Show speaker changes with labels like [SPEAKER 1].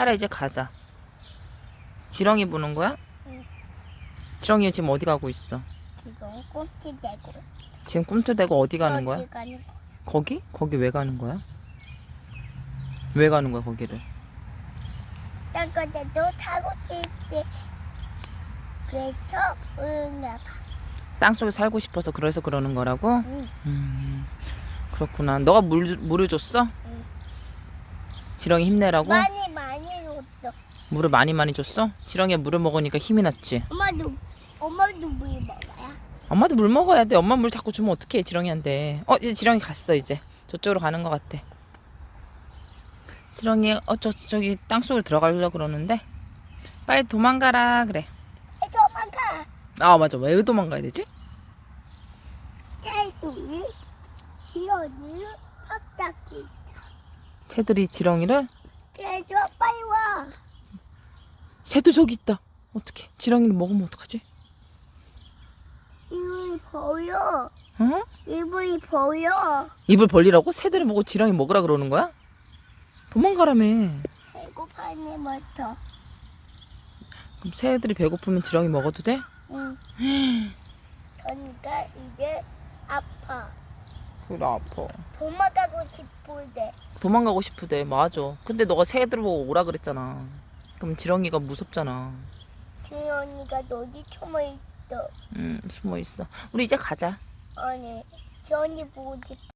[SPEAKER 1] 하라 이제 가자. 지렁이 보는 거야?
[SPEAKER 2] 응.
[SPEAKER 1] 지렁이 지금 어디 가고 있어?
[SPEAKER 2] 지금 되고.
[SPEAKER 1] 지금 꿈틀대고 어디 가는 거야?
[SPEAKER 2] 가는 거?
[SPEAKER 1] 거기? 거기 왜 가는 거야? 왜 가는 거야 거기를?
[SPEAKER 2] 땅끝에도 타고 싶대. 그래서 그런가 봐.
[SPEAKER 1] 땅 속에 살고 싶어서 그래서 그러는 거라고?
[SPEAKER 2] 응.
[SPEAKER 1] 음 그렇구나. 너가 물 물을 줬어?
[SPEAKER 2] 응.
[SPEAKER 1] 지렁이 힘내라고?
[SPEAKER 2] 많이.
[SPEAKER 1] 물을 많이 많이 줬어? 지렁이가 물을 먹으니까 힘이 났지.
[SPEAKER 2] 엄마도 엄마도 물 먹어야.
[SPEAKER 1] 엄마도 물 먹어야 돼. 엄마 물 자꾸 주면 어떡해 지렁이한테. 어 이제 지렁이 갔어 이제. 저쪽으로 가는 것 같아. 지렁이 어 저 저기 땅 속으로 들어가려고 그러는데 빨리 도망가라 그래.
[SPEAKER 2] 도망가.
[SPEAKER 1] 아 맞아 왜 도망가야 되지?
[SPEAKER 2] 차이동이 기어니 팍닥기.
[SPEAKER 1] 새들이 지렁이를
[SPEAKER 2] 그래서 빨리 와.
[SPEAKER 1] 새도 저기 있다. 어떻게 지렁이를 먹으면 어떡하지?
[SPEAKER 2] 이불이 보여.
[SPEAKER 1] 어?
[SPEAKER 2] 이불이 보여.
[SPEAKER 1] 입을 벌리라고? 새들을 보고 지렁이 먹으라 그러는 거야? 도망가라며.
[SPEAKER 2] 배고파니 부터
[SPEAKER 1] 그럼 새들이 배고프면 지렁이 먹어도 돼?
[SPEAKER 2] 응. 그러니까 이제 아파.
[SPEAKER 1] 그래 아파.
[SPEAKER 2] 도망가고 싶은데.
[SPEAKER 1] 도망가고 싶으대. 맞아. 근데 너가 새들 보고 오라 그랬잖아. 그럼 지렁이가 무섭잖아.
[SPEAKER 2] 그 언니가 너기 숨어 있어.
[SPEAKER 1] 음, 숨어 있어. 우리 이제 가자.
[SPEAKER 2] 아니, 그 언니 보고 싶어.